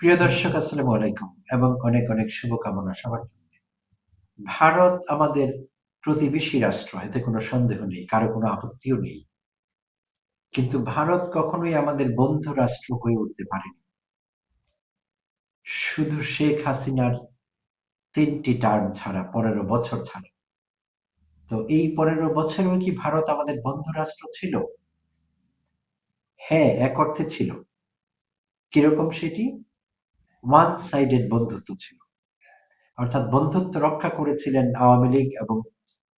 প্রিয় দর্শক, আসসালামু আলাইকুম এবং অনেক অনেক শুভকামনা সবার। ভারত আমাদের প্রতিবেশী রাষ্ট্র, এতে কোনো সন্দেহ নেই, কারও কোনো আপত্তিও নেই। কিন্তু ভারত কখনোই আমাদের বন্ধু রাষ্ট্র হয়ে উঠতে পারেনি। শুধু শেখ হাসিনার তিনটি টার্ম ছাড়া, পনেরো বছর ছাড়া। তো এই পনেরো বছরেও কি ভারত আমাদের বন্ধু রাষ্ট্র ছিল? হ্যাঁ এক অর্থে ছিল। কীরকম সেটি? ওয়ান সাইডেড বন্ধুত্ব ছিল। অর্থাৎ বন্ধুত্ব রক্ষা করেছিলেন আওয়ামী লীগ এবং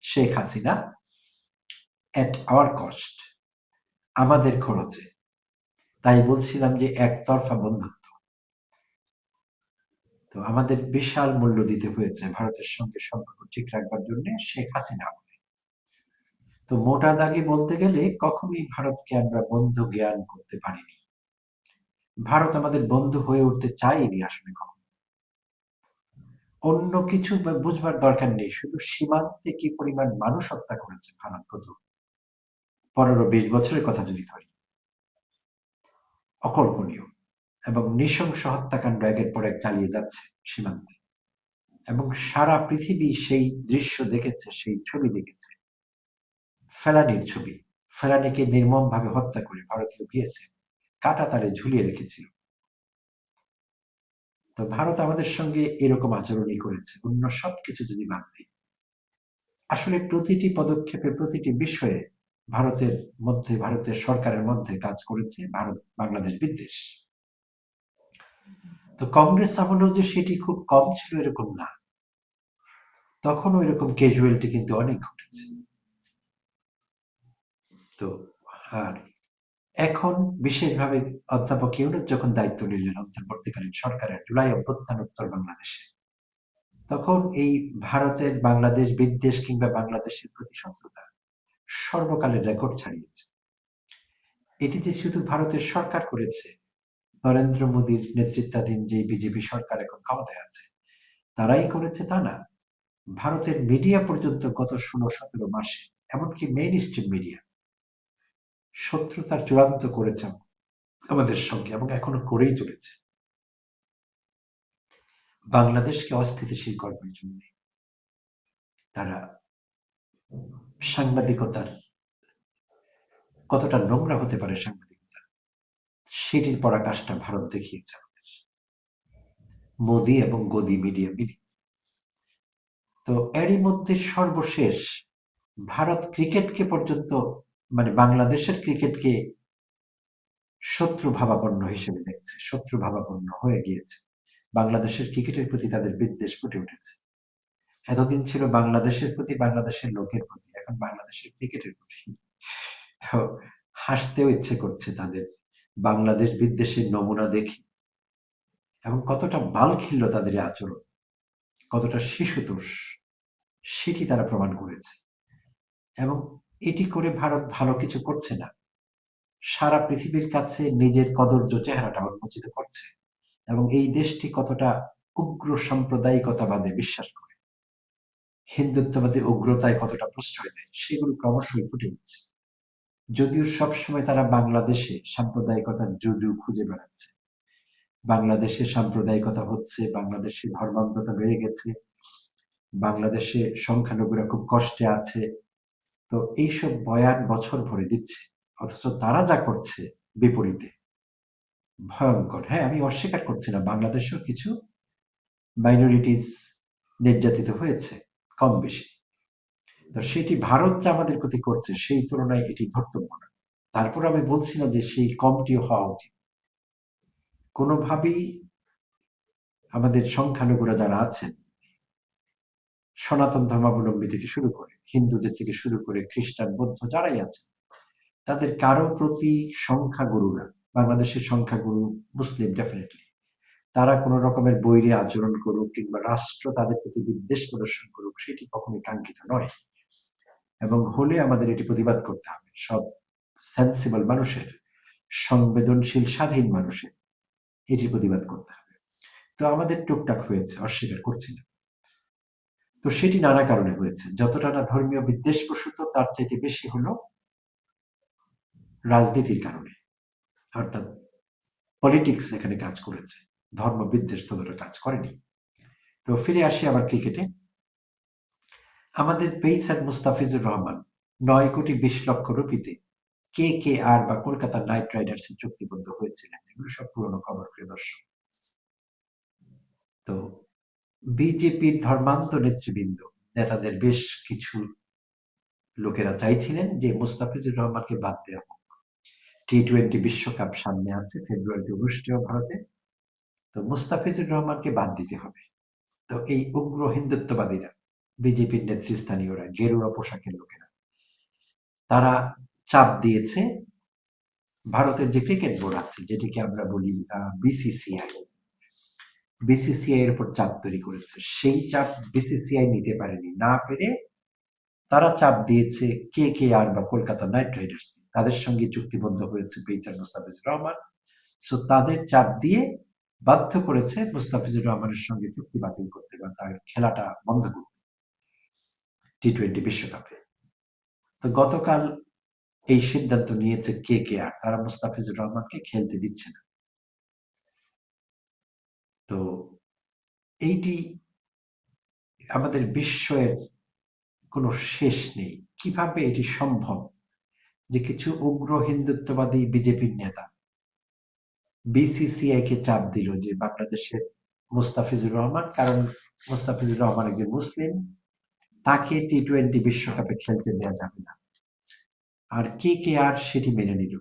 Sheikh Hasina at our cost আমাদের খরচে। তাই বলছিলাম যে একতরফা বন্ধুত্ব। তো আমাদের বিশাল মূল্য দিতে হয়েছে ভারতের সঙ্গে সম্পর্ক ঠিক রাখবার জন্য শেখ হাসিনা তো মোটা দাগে বলতে গেলে কখনোই ভারতকে আমরা বন্ধু জ্ঞান করতে পারিনি। ভারত আমাদের বন্ধু হয়ে উঠতে চাইনি আসলে কখনো। অন্য কিছু বুঝবার দরকার নেই, শুধু সীমান্তে কি পরিমাণ মানুষ হত্যা করেছে ভারত গত পনেরো বিশ বছরের কথা যদি ধরি। অকল্পনীয় এবং নৃশংস হত্যাকাণ্ড একের পর এক চালিয়ে যাচ্ছে সীমান্তে। এবং সারা পৃথিবী সেই দৃশ্য দেখেছে, সেই ছবি দেখেছে। ফেলানির ছবি, ফেলানিকে নির্মম ভাবে হত্যা করে ভারতীয় বিএসএফ কাটা তারে ঝুলিয়ে রেখেছিল। তো ভারত আমাদের সঙ্গে এরকম আচরণই করেছে। অন্য সবকিছু যদি বাদ দিই। আসলে প্রতিটি পদক্ষেপে, প্রতিটি বিষয়ে ভারতের মধ্যে, ভারতের সরকারের মধ্যে কাজ করেছে ভারত, বাংলাদেশ, বিদ্বেষ। তো কংগ্রেস আমলেও যে সেটি খুব কম ছিল এরকম না। তখনও এরকম ক্যাজুয়ালিটি কিন্তু অনেক ঘটেছে। তো আর এখন বিশেষভাবে অধ্যাপক ইউনুস যখন দায়িত্ব নিলেন অন্তর্বর্তীকালীন সরকারের জুলাই অভ্যুত্থান উত্তর বাংলাদেশে, তখন এই ভারতের বাংলাদেশ বিদ্বেষ কিংবা বাংলাদেশের প্রতি শত্রুতা সর্বকালের রেকর্ড ছাড়িয়েছে। এটি যে শুধু ভারতের সরকার করেছে, নরেন্দ্র মোদীর নেতৃত্বাধীন যে বিজেপি সরকার এখন ক্ষমতায় আছে, তারাই করেছে তা না। ভারতের মিডিয়া পর্যন্ত গত ষোলো সতেরো মাসে, এমনকি মেইন স্ট্রিম মিডিয়া শত্রুতার চূড়ান্ত করেছে আমাদের সঙ্গে এবং এখনও করেই চলেছে। বাংলাদেশকে অস্থিতিশীল করবার জন্য তারা সাংবাদিকতার কতটা নোংরা হতে পারে সাংবাদিকতা, সেটির পরাকাশটা ভারত দেখিয়েছে আমাদের। মোদি এবং গদি মিডিয়া মিলি তো এরই মধ্যে সর্বশেষ ভারত ক্রিকেটকে পর্যন্ত মানে বাংলাদেশের ক্রিকেটকে শত্রু ভাবাপন্ন হিসেবে দেখছে, শত্রু ভাবাপন্ন হয়ে গিয়েছে। বাংলাদেশের ক্রিকেটের প্রতি তাদের বিদ্বেষ ফুটে উঠেছে। এতদিন ছিল বাংলাদেশের প্রতি, বাংলাদেশের লোকের প্রতি, এখন বাংলাদেশের ক্রিকেটের প্রতি। তো হাসতেও ইচ্ছে করছে তাদের বাংলাদেশ বিদ্বেষের নমুনা দেখি। এবং কতটা বাল খিল্ল তাদের আচরণ, কতটা শিশুতোষ, সেটি তারা প্রমাণ করেছে। এবং এটি করে ভারত ভালো কিছু করছে না। সারা পৃথিবীর কাছে নিজের কদর্য চেহারাটা উন্মোচিত করছে এবং এই দেশটি কতটা উগ্র সাম্প্রদায়িকতাবাদে বিশ্বাস করে, হিন্দুত্ববাদী উগ্রতায় কতটা প্রশ্রয় দেয়, সেগুলো ক্রমশই ফুটে উঠছে। যদিও সবসময় তারা বাংলাদেশে সাম্প্রদায়িকতার জুজু খুঁজে বেড়াচ্ছে। বাংলাদেশে সাম্প্রদায়িকতা হচ্ছে, বাংলাদেশে ধর্মান্ধতা বেড়ে গেছে, বাংলাদেশে সংখ্যালঘুরা খুব কষ্টে আছে তো এইসব বয়ান বছর ভরে দিচ্ছে। অথচ তারা যা করছে বিপরীতে, ভয়ঙ্কর। হ্যাঁ আমি অস্বীকার করছি না, বাংলাদেশেও কিছু মাইনরিটিস নির্যাতিত হয়েছে, কম বেশি। তো সেটি ভারত যা আমাদের প্রতি করছে, সেই তুলনায় এটি ধর্তব্য না। তারপর আমি বলছি না যে সেই কমটিও হওয়া উচিত। কোনোভাবেই আমাদের সংখ্যালঘুরা যারা আছেন সনাতন ধর্মাবলম্বী থেকে শুরু করে হিন্দুদের থেকে শুরু করে খ্রিস্টান, বৌদ্ধ যারাই আছে, তাদের কারও প্রতি সংখ্যাগুরুরা বাংলাদেশের সংখ্যাগুরু মুসলিম ডেফিনেটলি তারা কোন রকমের বৈরী আচরণ করুক কিংবা রাষ্ট্র তাদের প্রতি বিদ্বেষ প্রদর্শন করুক, সেটি কখনোই কাঙ্ক্ষিত নয়। এবং হলে আমাদের এটি প্রতিবাদ করতে হবে। সব সেন্সিবল মানুষের, সংবেদনশীল, স্বাধীন মানুষের এটি প্রতিবাদ করতে হবে। তো আমাদের টুকটাক হয়েছে, অস্বীকার করছি না। তো সেটি নানা কারণে হয়েছে। যতটা না ধর্মীয় বিদ্বেষ প্রসূত, তার চাইতে বেশি হলো রাজনীতির কারণে। অর্থাৎ পলিটিক্স এখানে কাজ করেছে। ধর্ম বিদ্বেষ ততটা কাজ করেনি। তো ফিরে আসি আবার ক্রিকেটে। আমাদের পেইসার মুস্তাফিজুর রহমান নয় কোটি বিশ লক্ষ রুপিতে কে কে আর বা কলকাতা নাইট রাইডার্স চুক্তিবদ্ধ হয়েছিলেন। এগুলো সব পুরনো খবর, প্রিয় দর্শক। তো বিজেপির ধর্মান্ত নেতৃবৃন্দ, নেতাদের বেশ কিছু লোকেরা চাইছিলেন যে মুস্তাফিজুর রহমানকে বাদ দেওয়া হোক। টি টোয়েন্টি বিশ্বকাপ সামনে আছে ফেব্রুয়ারিতে অনুষ্ঠেয় ভারতে। তো মুস্তাফিজুর রহমানকে বাদ দিতে হবে। তো এই উগ্র হিন্দুত্ববাদীরা, বিজেপির নেতৃস্থানীয়রা, গেরুয়া পোশাকের লোকেরা, তারা চাপ দিয়েছে ভারতের যে ক্রিকেট বোর্ড আছে, যেটিকে আমরা বলি বিসিসিআই বিসিসিআই এর উপর চাপ তৈরি করেছে। সেই চাপ বিসিসিআই নিতে পারেনি। না পেরে তারা চাপ দিয়েছে কে কে আর বা কলকাতা নাইট রাইডার্স। তাদের সঙ্গে চুক্তিবদ্ধ হয়েছে পেইসার মুস্তাফিজুর রহমান। সো তাদের চাপ দিয়ে বাধ্য করেছে মুস্তাফিজুর রহমানের সঙ্গে চুক্তি বাতিল করতে বা তার খেলাটা বন্ধ করতে টি টোয়েন্টি বিশ্বকাপে। তো গতকাল এই সিদ্ধান্ত নিয়েছে কে কে আর তারা মুস্তাফিজুর রহমানকে খেলতে দিচ্ছে না। তো এইটি আমাদের বিশ্বের কোনো শেষ নেই। কীভাবে এটি সম্ভব যে কিছু উগ্র হিন্দুত্ববাদী বিজেপির নেতা বিসিসিআই কে চাপ দিল যে বাংলাদেশের মুস্তাফিজুর রহমান, কারণ মুস্তাফিজুর রহমান একজন মুসলিম, তাকে টি টোয়েন্টি বিশ্বকাপে খেলতে দেওয়া যাবে না। আর কে কে আর সেটি মেনে নিল?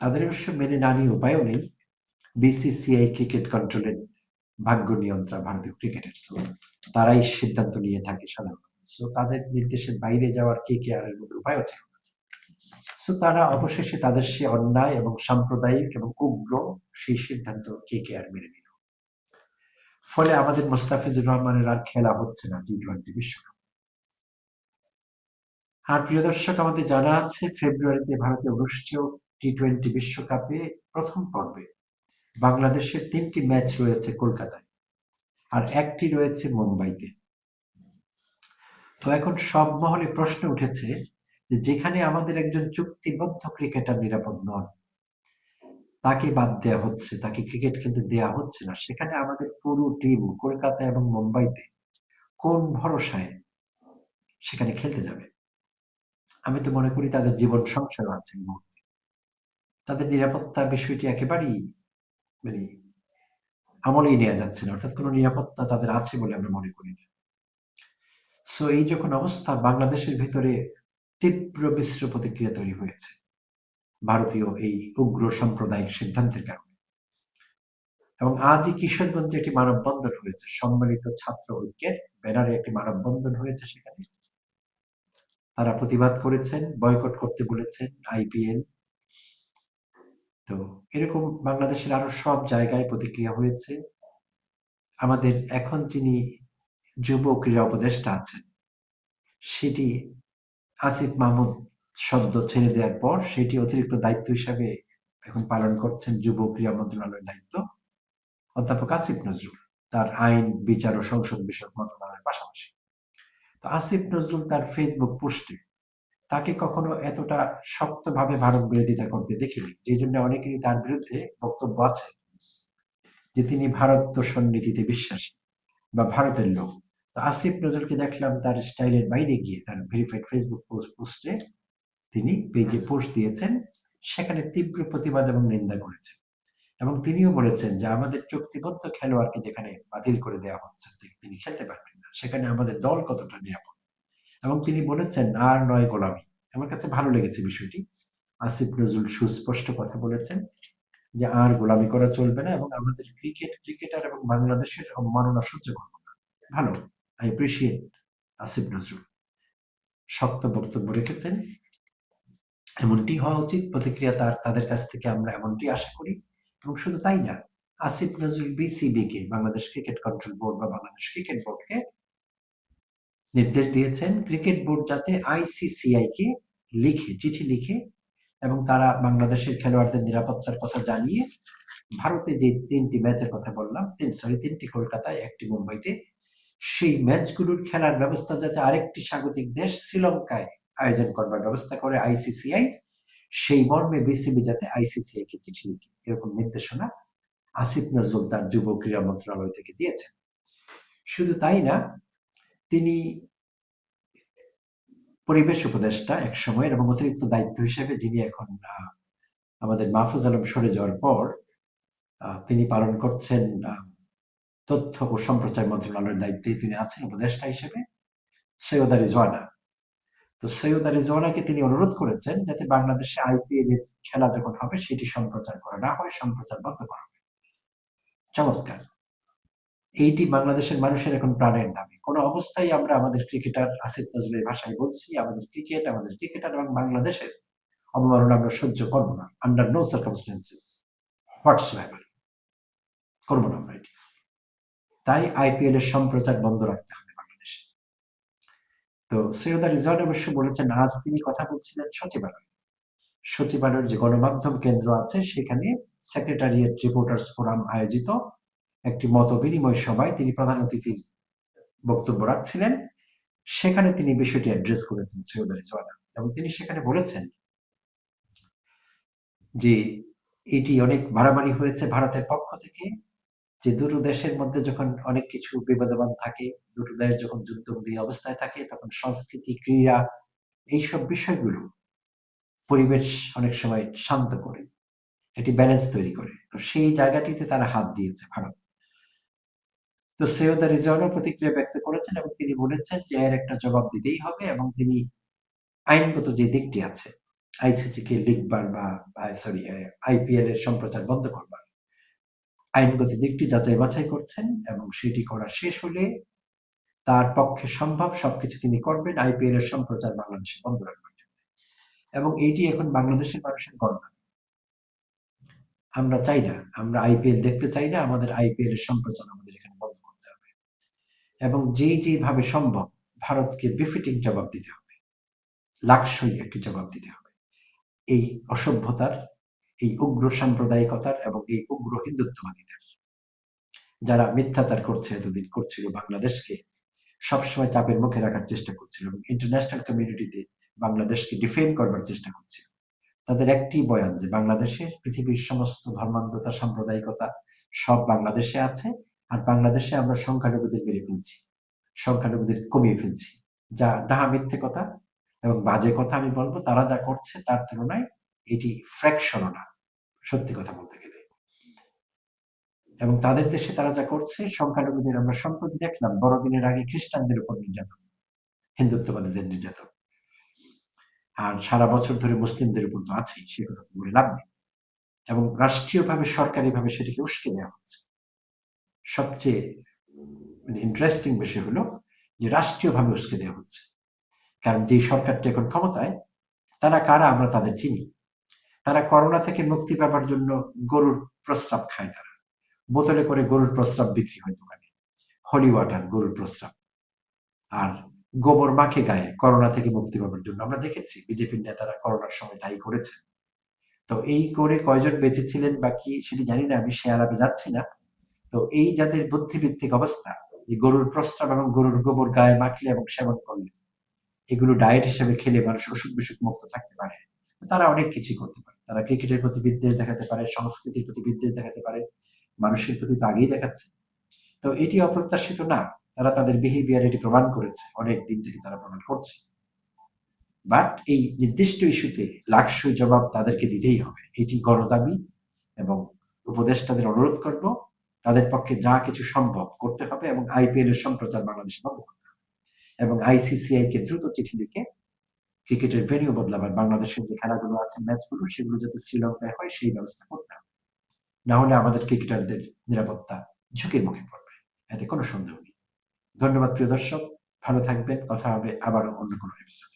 তাদের অবশ্য মেনে না নিয়ে উপায়ও নেই। বিসিসিআই ক্রিকেট কন্ট্রোলের ভাগ্য নিয়ন্ত্রণ ভারতীয় ক্রিকেটের সো তারাই সিদ্ধান্ত নিয়ে থাকে সাধারণত। সো তাদের নির্দেশের বাইরে যাওয়ার কে কে আর এর মধ্যে উপায়ও ছিল সো তারা অবশেষে তাদের সে অন্যায় এবং সাম্প্রদায়িক এবং উগ্র সেই সিদ্ধান্ত কে কে আর মেনে নিল। ফলে আমাদের মোস্তাফিজুর রহমানের আর খেলা হচ্ছে না টি টোয়েন্টি বিশ্বকাপ। আর প্রিয় দর্শক, আমাদের জানা আছে, ফেব্রুয়ারিতে ভারতে অনুষ্ঠেয় টি টোয়েন্টি বিশ্বকাপে প্রথম পর্বে বাংলাদেশের তিনটি ম্যাচ রয়েছে কলকাতায় আর একটি রয়েছে মুম্বাইতে। তো এখন সব মহলে প্রশ্ন উঠেছে যে যেখানে আমাদের একজন চুক্তিবদ্ধ ক্রিকেটার নিরাপদ নন, তাকে বাদ দেওয়া হচ্ছে, তাকে ক্রিকেট খেলতে দেওয়া হচ্ছে না, সেখানে আমাদের পুরো টিম কলকাতা এবং মুম্বাইতে কোন ভরসায় সেখানে খেলতে যাবে? আমি তো মনে করি তাদের জীবন সংশয় আছে তাদের নিরাপত্তা বিষয়টি একেবারেই মানে আমলেই নেওয়া যাচ্ছে না, অর্থাৎ কোনো নিরাপত্তা তাদের আছে বলে আমরা মনে করি না। সো এই যখন অবস্থা বাংলাদেশের ভিতরে তীব্র মিশ্র প্রতিক্রিয়া তৈরি হয়েছে, ভারতীয় এই উগ্র সাম্প্রদায়িক সিদ্ধান্তের কারণে। এবং আজই কিশোরগঞ্জে একটি মানববন্ধন হয়েছে, সম্মিলিত ছাত্র ঐক্যের ব্যানারে একটি মানববন্ধন হয়েছে সেখানে। তারা প্রতিবাদ করেছেন, বয়কট করতে বলেছেন, আইপিএল তো এরকম বাংলাদেশের আরও সব জায়গায় প্রতিক্রিয়া হয়েছে। আমাদের এখন যিনি যুব ক্রীড়া উপদেষ্টা আছেন, সেটি আসিফ মাহমুদ সদ্য ছেড়ে দেওয়ার পর সেটি অতিরিক্ত দায়িত্ব হিসাবে এখন পালন করছেন যুব ক্রীড়া মন্ত্রণালয়ের দায়িত্ব। অধ্যাপক আসিফ নজরুল, তার আইন, বিচার ও সংসদ বিষয়ক মন্ত্রণালয়ের পাশাপাশি। তো আসিফ নজরুল তার ফেসবুক পোস্টে তাকে কখনো এতটা শক্তভাবে ভারত বিরোধিতা করতে দেখিনি যে জন্য অনেকেরই তার বিরুদ্ধে বক্তব্য আছে যে তিনি ভারত তোষণ নীতিতে বিশ্বাসী বা ভারতের লোক। তো আসিফ নজরুলকে দেখলাম তার স্টাইলের বাইরে গিয়ে তার ভেরিফাইড ফেসবুক পোস্ট পোস্টে তিনি পেজে পোস্ট দিয়েছেন, সেখানে তীব্র প্রতিবাদ এবং নিন্দা করেছেন। এবং তিনিও বলেছেন যে আমাদের চুক্তিবদ্ধ খেলোয়াড়কে যেখানে বাতিল করে দেওয়া হচ্ছে, তিনি খেলতে পারবেন না, সেখানে আমাদের দল কতটা নিরাপদ। এবং তিনি বলেছেন, আর নয় গোলামি। আমার কাছে ভালো লেগেছে বিষয়টি। আসিফ নজরুল সুস্পষ্ট কথা বলেছেন যে, আর গোলামি করা চলবে না এবং আমাদের ক্রিকেট, ক্রিকেটার এবং বাংলাদেশের অবমাননা সহ্য করব না। ভালো আই এপ্রিসিয়েট আসিফ নজরুল। শক্ত বক্তব্য রেখেছেন। এমনটি হওয়া উচিত, প্রতিক্রিয়া তার, তাদের কাছ থেকে আমরা এমনটি আশা করি এবং শুধু তাই না, আসিফ নজরুল বিসিবি কে, বাংলাদেশ ক্রিকেট কন্ট্রোল বোর্ড বা বাংলাদেশ ক্রিকেট বোর্ডকে নির্দেশ দিয়েছেন ক্রিকেট বোর্ড যাতে আইসিসিআই কে লিখে, চিঠি লিখে এবং তারা বাংলাদেশের খেলোয়াড়দের নিরাপত্তার কথা জানিয়ে ভারতে যে তিনটি ম্যাচের কথা বললাম, তিন সরি তিনটি কলকাতায়, একটি মুম্বাইতে, সেই ম্যাচগুলোর খেলার ব্যবস্থা যাতে আরেকটি স্বাগতিক দেশ শ্রীলঙ্কায় আয়োজন করবার ব্যবস্থা করে আইসিসিআই, সেই মর্মে বিসিবি যাতে আইসিসিআই কে চিঠি লিখে, এরকম নির্দেশনা আসিফ নজরুল তার যুব ক্রীড়া মন্ত্রণালয় থেকে দিয়েছেন। শুধু তাই না তিনি পরিবেশ উপদেষ্টা এক সময়ের এবং অতিরিক্ত দায়িত্ব হিসেবে যিনি এখন আমাদের মাহফুজ আলম সরে যাওয়ার পর তিনি পালন করছেন তথ্য ও সম্প্রচার মন্ত্রণালয়ের দায়িত্বে তিনি আছেন উপদেষ্টা হিসেবে, সৈয়দা রিজওয়ানা তো সৈয়দা রিজওয়ানাকে তিনি অনুরোধ করেছেন যাতে বাংলাদেশে আইপিএল এর খেলা যখন হবে, সেটি সম্প্রচার করা না হয়, সম্প্রচার বন্ধ করা হবে চমৎকার। এইটি বাংলাদেশের মানুষের এখন প্রাণের দাবি। কোনো অবস্থায় আমরা আমাদের ক্রিকেটার আসিফ নজরুলের ভাষায় বলছি, আমাদের ক্রিকেট, আমাদের ক্রিকেটার এবং বাংলাদেশের অবমাননা আমরা সহ্য করব না। আন্ডার নো সার্কামস্টেন্সেস হোয়াটস করব না আমরা এটি। তাই আইপিএল এর সম্প্রচার বন্ধ রাখতে হবে বাংলাদেশে। তো সৈয়দা রিজওয়ান অবশ্য বলেছেন, আজ তিনি কথা বলছিলেন সচিবালয়। সচিবালয়ের যে গণমাধ্যম কেন্দ্র আছে, সেখানে সেক্রেটারিয়েট রিপোর্টার্স ফোরাম আয়োজিত একটি মত বিনিময় সভায় তিনি প্রধান অতিথির বক্তব্য রাখছিলেন। সেখানে তিনি বিষয়টি অ্যাড্রেস করেছেন সৈয়দ রিজওয়ানা এবং তিনি সেখানে বলেছেন যে, এটি অনেক বাড়াবাড়ি হয়েছে ভারতের পক্ষ থেকে, যে দুটো দেশের মধ্যে যখন অনেক কিছু বিবাদমান থাকে, দুটো দেশ যখন যুদ্ধবন্দী অবস্থায় থাকে, তখন সংস্কৃতি, ক্রীড়া, এইসব বিষয়গুলো পরিবেশ অনেক সময় শান্ত করে এটি ব্যালেন্স তৈরি করে। তো সেই জায়গাটিতে তারা হাত দিয়েছে ভারত। তো সৈয়দা রিজওয়ানও প্রতিক্রিয়া ব্যক্ত করেছেন এবং তিনি বলেছেন যে এর একটা জবাব দিতেই হবে এবং তিনি আইনগত যে দিকটি আছে আইসিসি কে লিখবার বা সরি আইপিএল এর সম্প্রচার বন্ধ করবার, আইনগত দিকটি যাচাই বাছাই করছেন এবং সেটি করা শেষ হলে তার পক্ষে সম্ভব সবকিছু তিনি করবেন আইপিএল এর সম্প্রচার বাংলাদেশে বন্ধ রাখবার জন্য। এবং এইটি এখন বাংলাদেশের মানুষের গণনা। আমরা চাই না, আমরা আইপিএল দেখতে চাই না, আমাদের আইপিএল এর সম্প্রচার আমাদের এখানে বন্ধ করতে হবে এবং যেই যেভাবে সম্ভব ভারতকে বিফিটিং জবাব দিতে হবে। লাকসই একটি জবাব দিতে হবে। এই অসভ্যতার, এই উগ্র সাম্প্রদায়িকতার এবং এই উগ্র হিন্দুত্ববাদীদের যারা মিথ্যাচার করছে এতদিন করছিল বাংলাদেশকে, সবসময় চাপের মুখে রাখার চেষ্টা করছিল এবং ইন্টারন্যাশনাল কমিউনিটিতে বাংলাদেশকে ডিফেন্ড করবার চেষ্টা করছিল তাদের একটি বয়ান যে বাংলাদেশের পৃথিবীর সমস্ত ধর্মান্ধতা, সাম্প্রদায়িকতা সব বাংলাদেশে আছে। আর বাংলাদেশে আমরা সংখ্যালঘুদের মেরে ফেলছি সংখ্যালঘুদের কমিয়ে ফেলছি। যা ডাহা মিথ্যে কথা এবং বাজে কথা আমি বলব, তারা যা করছে তার তুলনায় এটি ফ্র্যাকশনও না, সত্যি কথা বলতে গেলে। এবং তাদের দেশে তারা যা করছে সংখ্যালঘুদের আমরা সম্প্রতি দেখলাম, বড়দিনের আগে খ্রিস্টানদের উপর নির্যাতন, হিন্দুত্ববাদীদের নির্যাতন। আর সারা বছর ধরে মুসলিমদের উপর তো আছেই, সে কথা বলে লাভ নেই। এবং রাষ্ট্রীয়ভাবে, সরকারিভাবে সেটিকে উস্কে দেওয়া হচ্ছে। সবচেয়ে মানে ইন্টারেস্টিং বিষয় হলো যে রাষ্ট্রীয়ভাবে উস্কে দেওয়া হচ্ছে। কারণ যে সরকারটি এখন ক্ষমতায়, তারা কারা আমরা তাদের চিনি। তারা করোনা থেকে মুক্তি পাবার জন্য গরুর প্রস্রাব খায় তারা। বোতলে করে গরুর প্রস্রাব বিক্রি হয় দোকানে। হলি ওয়াটার গরুর প্রস্রাব। আর গোবর মাখে গায়ে করোনা থেকে মুক্তি পাবার জন্য আমরা দেখেছি, বিজেপির নেতারা করোনার সময় তাই করেছেন। তো এই করে কয়জন বেঁচেছিলেন বা কি সেটি জানি না, আমি সে আলাপে যাচ্ছি না। তো এই যাদের বুদ্ধিভিত্তিক অবস্থা যে গরুর প্রস্তাব এবং গরুর গোবর গায়ে মাখলে এবং সেবন করলে, এগুলো ডায়েট হিসেবে খেলে মানুষ অসুখ বিসুখ মুক্ত থাকতে পারে। তারা অনেক কিছু করতে পারে। তারা ক্রিকেটের প্রতি বিদ্বেষ দেখাতে পারে, সংস্কৃতির প্রতি বিদ্বেষ দেখাতে পারে, মানুষের প্রতি তো আগেই দেখাচ্ছে। তো এটি অপ্রত্যাশিত না, তারা তাদের বিহেভিয়ার এটি প্রমাণ করেছে। অনেক দিন থেকে তারা প্রমাণ করছে। বাট এই নির্দিষ্ট ইস্যুতে লাকসই জবাব তাদেরকে দিতেই হবে। এটি গণদাবি এবং উপদেষ্টাদের অনুরোধ করব তাদের পক্ষে যা কিছু সম্ভব করতে হবে এবং আইপিএল এর সম্প্রচার বাংলাদেশে বন্ধ করতে হবে এবং আইসিসিআই কে দ্রুত চিঠি লিখে ক্রিকেটের ভেনিউ বদলাবার, বাংলাদেশের যে খেলাগুলো আছে ম্যাচগুলো সেগুলো যাতে শ্রীলঙ্কায় হয়, সেই ব্যবস্থা করতে হবে। না হলে আমাদের ক্রিকেটারদের নিরাপত্তা ঝুঁকির মুখে পড়বে, এতে কোনো সন্দেহ নেই। ধন্যবাদ প্রিয় দর্শক, ভালো থাকবেন, কথা হবে আবারও অন্য কোনো এপিসোডে